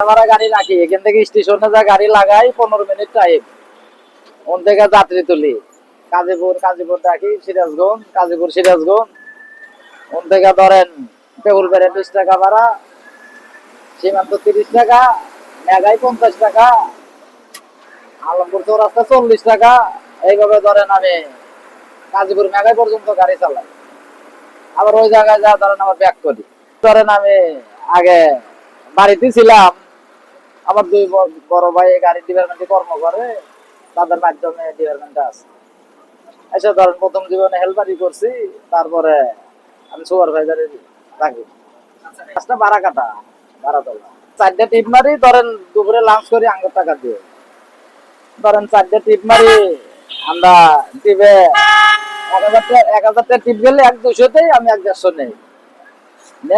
আমরা গাড়ি রাখি এখান থেকে স্টেশনে যা গাড়ি লাগাই, পনেরো মিনিট টাইম থেকে যাত্রী তুলি। কাজীপুর কাজীপুর রাখি সিরাজগঞ্জ, কাজীপুর, সিরাজগঞ্জ। থেকে ধরেন টেবুল বেড়ে বিশ টাকা ভাড়া, সীমান্ত তিরিশ টাকা, মেঘাই পঞ্চাশ টাকা, আলমপুর চল্লিশ টাকা। এইভাবে ধরেন আমি কাজীপুর মেঘাই পর্যন্ত গাড়ি চালাই। আবার ওই জায়গায় যা ধরেন আবার ব্যাক করি। ধরেন আমি আগে বাড়িতে ছিলাম আমার দুই বড় ভাই গাড়ি ডিপার্টমেন্টে কর্ম করে, তাদের মাধ্যমে ডিপার্টমেন্টে আছে। এসে ধরেন প্রথম জীবনে হেল্পারি করছি, তারপরে আমি সুপারভাইজারে থাকি। কাজটা ভাড়া কাটা ভাড়া তোলা চারটে টিপ মারি, ধরেন দুপুরে লাঞ্চ করি, আঙ্গুর টাকা দিয়ে। ধরেন চারটে টিপ মারি, আমরা টিপে এক হাজার টা- এক হাজার টাকা টিপ গেলে এক দুশোতেই আমি এক দেড়শো নেই।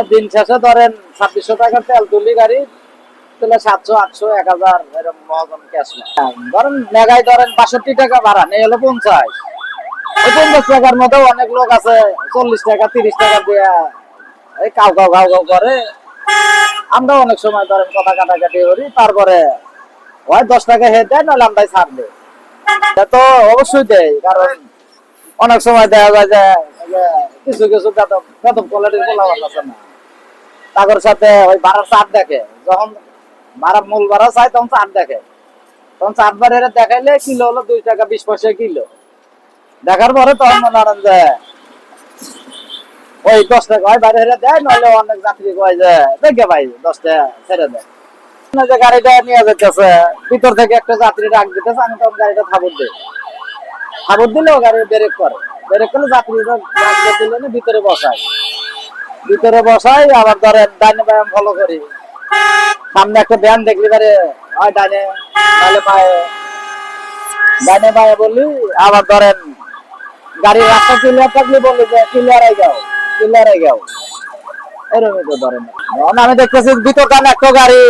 দিন শেষে ধরেন ছাব্বিশশো টাকার তেল তুলি গাড়ি তাহলে সাতশো, আটশো, এক হাজার এরকম মহাজন ক্যাশ ধরেন মেগায় ধরেন বাষট্টি টাকা ভাড়া, নেই হলো পঞ্চাশ। ওই পঞ্চাশ টাকার মধ্যে অনেক লোক আছে, চল্লিশ টাকা, তিরিশ টাকা দিয়ে। এই কাউ কাউ কাউ কাউ করে। আমরা অনেক সময় ধরেন কথা কাটাকাটি করি, তারপরে হয় দশ টাকা হে দেয়, নাহলে আমরাই ছাড় দেয় তো অবশ্যই দেয়, কারণ অনেক সময় দেখা যায় যে যে কিছু কিছু বেতন বেতন কোয়ালিটির পোলাপান আছে না। তাদের সাথে ওই ভাড়ার চাপ দেখে, যখন ভাড়া মূল ভাড়া চাই, তখন চাপ দেখে। তখন চাপ বাড়িয়ে দেখাইলে কিলো হলো দুই টাকা, বিশ পয়সা কিলো। দেখার পরে তখন মনে করেন যে, ওই দশ টাকা হয় বাইরে হেরে দেয়, নইলে অনেক যাত্রী কয় যে, দেখে ভাই, দশ টাকা ছেড়ে দেয় যে গাড়িটা নিয়ে যেতেছে। ভিতর থেকে একটা যাত্রী ডাক দিতেছে, আমি তখন গাড়িটা থাবর দিই। খাবার দিলেও গাড়ি ব্রেক করে। ব্রেক করলে লাগতে দিলে ভিতরে বসাই ভিতরে বসাই আবার ধরেন ডাইনে ব্যায়াম ফলো করি। সামনে একটা ব্যায়াম দেখলি পারে। হয় ডাইনে তাহলে পায়ে। ডাইনে পায়ে বললি, আবার ধরেন, গাড়ির রাস্তা ক্লিয়ার থাকলে বললি যে ক্লিয়ার আই যাও ক্লিয়ার আই যাও। এরকমই তো ধরেন। আমি দেখতেছি ভিতর কান একটা গাড়ি,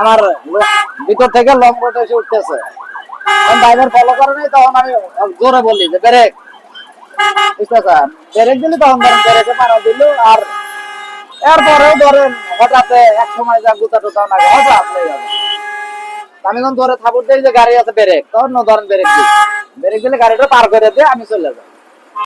আমার ভিতর থেকে লং রোড এসে উঠতেছে। ড্রাইভার ফলো করে নাই, তখন আমি জোরে বলি যে ব্রেক বুঝতেছেন? ব্রেক দিলে তখন ধরেন ব্রেকে পাড়া দিল, আর এরপরেও ধরেন হঠাৎ এক সময় যা গুতা টুতা না হঠাৎ হয়ে যাবে আমি যখন ধরে থাপুর দিই যে গাড়ি আছে ব্রেক, তখন ধরেন ব্রেক দিই। ব্রেক দিলে গাড়িটা পার করে দিয়ে আমি চলে যাই।